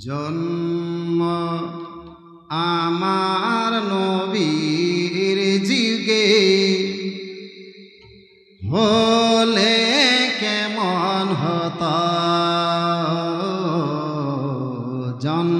জন্ম আমার নবীর জিগে হলে কেমন হত? জন্ম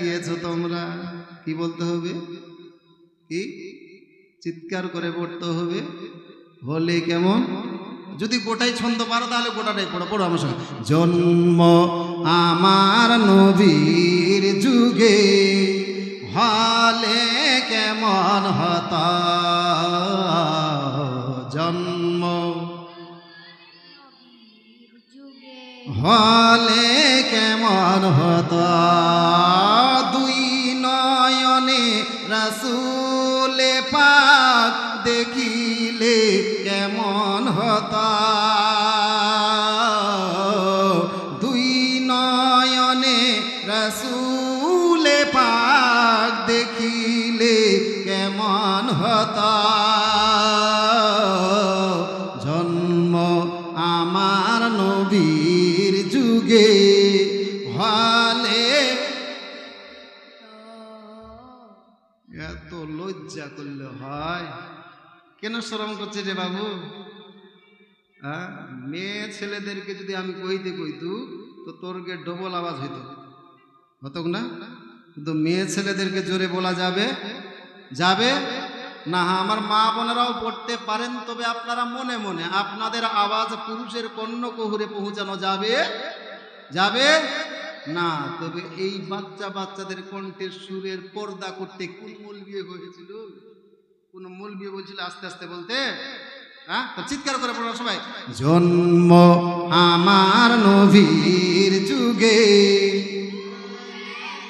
গিয়েছ তোমরা? কি বলতে হবে? কি? চিৎকার করে পড়তে হবে? হলে কেমন? যদি গোটাই ছন্দ পারো তাহলে গোটাটাই পড়ো পড়ো আমার সঙ্গে। জন্ম আমার নবীর যুগে হলে কেমন হতা? জন্ম হলে কেমন হত? দুই নয়নে রসুলে পাক দেখিলে কেমন হত? কেন শরম করছে রে বাবু? হ্যাঁ মেয়ে ছেলেদেরকে যদি আমি কইতে কইতু, তো তোর গে ডবল আওয়াজ হইতো। হতো না? কিন্তু মেয়ে ছেলেদেরকে জোরে বলা যাবে? যাবে? না, আমার মা বোনেরাও পড়তে পারেন, তবে আপনারা মনে মনে আপনাদের আওয়াজ পুরুষের কর্ণ কহুরে পৌঁছানো যাবে? যাবে? না, তবে এই বাচ্চা বাচ্চাদের কণ্ঠের সুরের পর্দা করতে কোন মূল বিয়ে হয়েছিল। কোন মূল বিয়ে বলছিল আস্তে আস্তে বলতে? হ্যাঁ? চিৎকার করে পড়ো সবাই, জন্ম আমার নবীর যুগে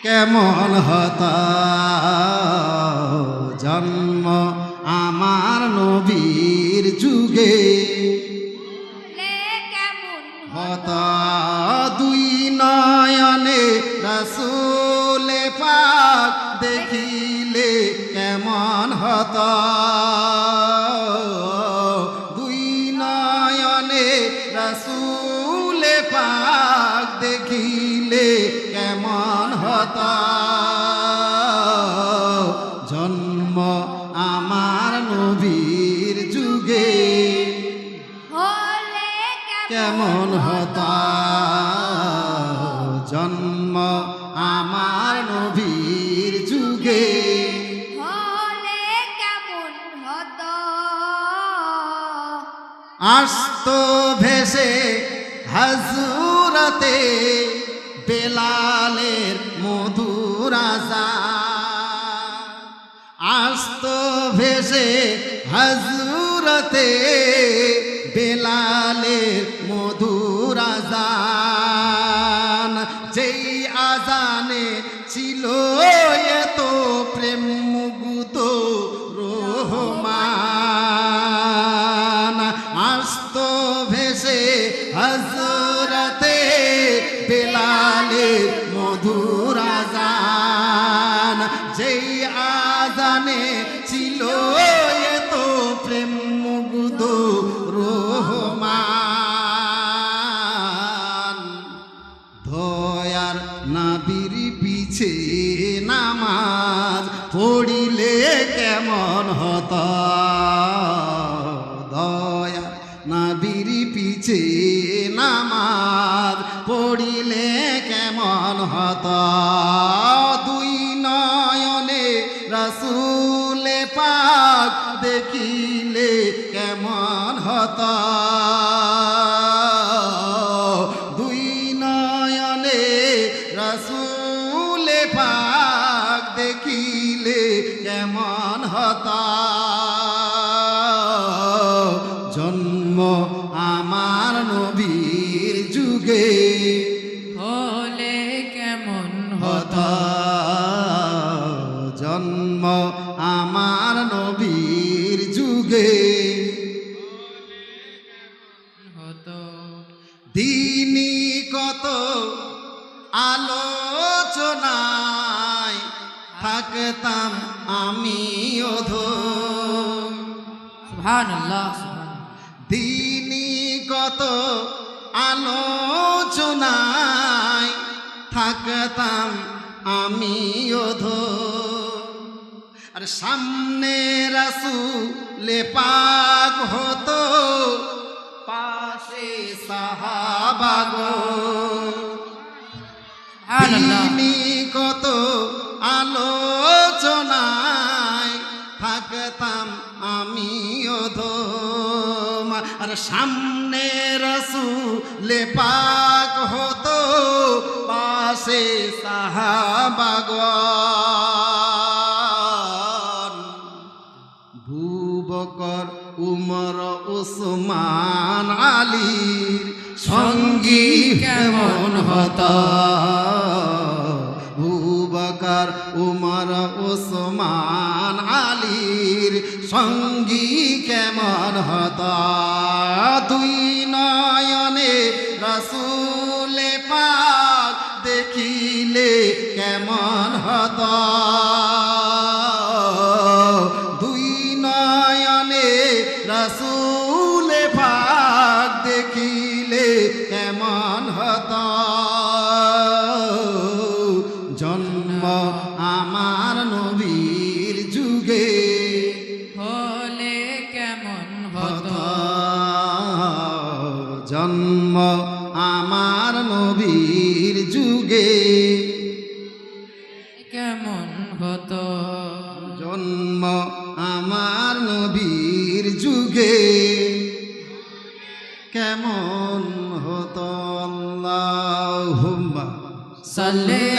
কেমন হতা? জন্ম আমার নবীর যুগে হতা দুই নয়নে রসুলে পাক দেখিলে কেমন হতা। জন্ম আমার নবীর যুগে কেমন হতা। জন্ম আমার নবীর আস্ত ভেসে হজুরতে বেলালের মধুরাজা আস্ত ভেসে হজুরতে বেলালের মধুরাজান যেই আজানে ছিল এত প্রেম মুগ্ধ যেই আজানে ছিল এত প্রেম মুগ্ধ রহমান। ধয়ার নাবির পিছে নামাজ পড়িলে কেমন হত? দয়া নাবির পিছে নামাজ পড়িলে কেমন হত? আমার নবীর যুগে। হলে কেমন হতা? জন্ম আমার নবীর যুগে। হতো দিনী কত আলোচনায় থাকতাম আমি অধ সুবহানাল্লাহ সুবহান দিনী কত আলোচনায় থাকতাম আমি অধ আর সামনে রাসু লেপাক হতো পাশে সাহাবাগো তিনি কত আলোচনায় থাকতাম আমি অধম আর সামনে রসুলে পাক হতো, পাশে সাহাবাগন ভুবকর, উমর, উসমান, আলীর সঙ্গী কেমন হতা? ভুবকর, উমর, উসমান সঙ্গী কেমন হতা? দুই নয়নে রসুলে পাক দেখিলে কেমন হতা? দুই নয়নে রসুলে পাক দেখিলে কেমন হত? জন্ম আমার নবীর কেমন হতো। জন্ম আমার নবীর যুগে। কেমন হতো আল্লাহ সাল্লে